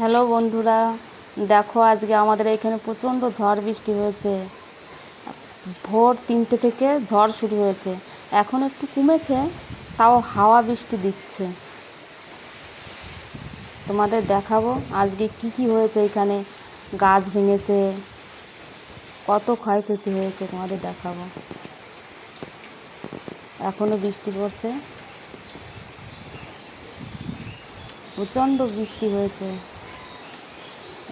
Hello বন্ধুরা, দেখো আজকে আমাদের এখানে প্রচণ্ড ঝড় বৃষ্টি হয়েছে। ভোর তিনটে থেকে ঝড় শুরু হয়েছে। এখন একটু কমেছে, তাও হাওয়া বৃষ্টি দিচ্ছে। তোমাদের দেখাবো আজকে কি কি হয়েছে এখানে। গাছ ভেঙেছে, কত ক্ষয়ক্ষতি হয়েছে তোমাদের দেখাবো। এখনও বৃষ্টি পড়ছে। প্রচণ্ড বৃষ্টি হয়েছে।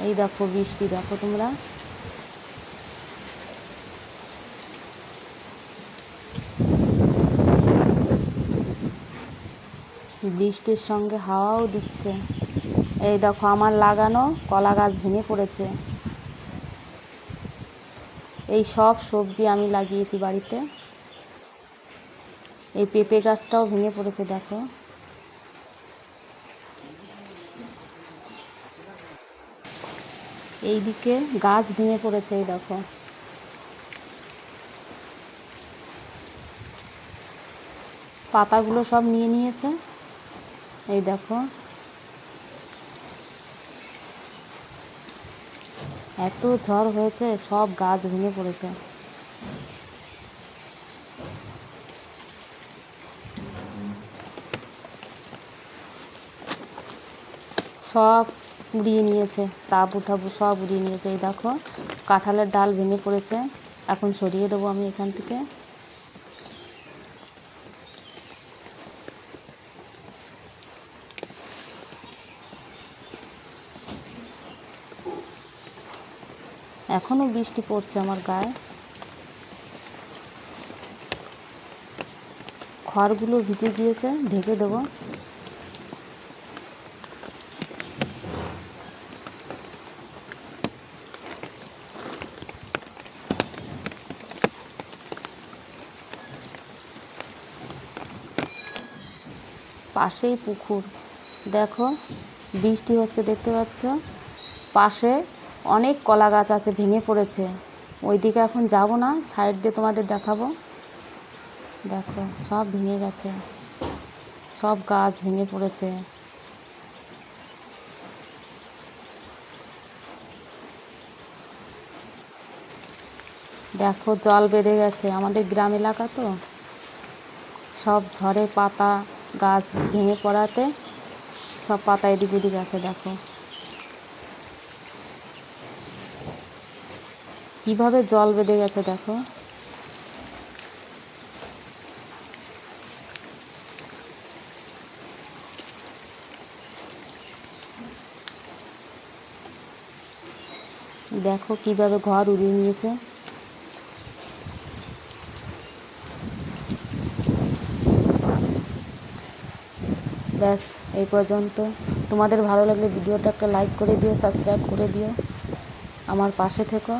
এই দেখো বৃষ্টি, দেখো তোমরা। বৃষ্টির সঙ্গে হাওয়াও দিচ্ছে। এই দেখো আমার লাগানো কলা গাছ ভেঙে পড়েছে। এই সব সবজি আমি লাগিয়েছি বাড়িতে। এই পেঁপে গাছটাও ভেঙে পড়েছে, দেখো। এইদিকে গাছ ভেঙে পড়েছে, এই দেখো। পাতাগুলো সব নিয়ে নিয়েছে, এই দেখো। এত ঝড় হয়েছে, সব গাছ ভেঙে পড়েছে। সব উড়িয়ে নিয়েছে তাবু টাবু সব উড়িয়ে নিয়েছে। এই দেখো, কাঁঠালের ডাল ভেঙে পড়েছে। এখন সরিয়ে দেবো আমি এখান থেকে। এখনও বৃষ্টি পড়ছে আমার গায়ে। খড়গুলো ভিজে গিয়েছে, ঢেকে দেবো। পাশেই পুকুর। দেখো, বৃষ্টি হচ্ছে, দেখতে পাচ্ছ? পাশে অনেক কলা গাছ আছে, ভেঙে পড়েছে। ওইদিকে এখন যাব না, সাইড দিয়ে তোমাদের দেখাবো। দেখো, সব ভেঙে গেছে। সব গাছ ভেঙে পড়েছে। দেখো, জল বেড়ে গেছে। আমাদের গ্রাম এলাকা তো? সব ঝড়ে পাতা গাছ ভেঙে পড়াতে সব পাতা এদিক ওদিক আছে, দেখো। কীভাবে জল বেঁধে গেছে, দেখো। দেখো কীভাবে ঘর উড়িয়ে নিয়েছে। ব্যাস, এই পর্যন্ত। তোমাদের ভালো লাগলে ভিডিওটা একটা লাইক করে দিও সাবস্ক্রাইব করে দিও। আমার পাশে থেকো।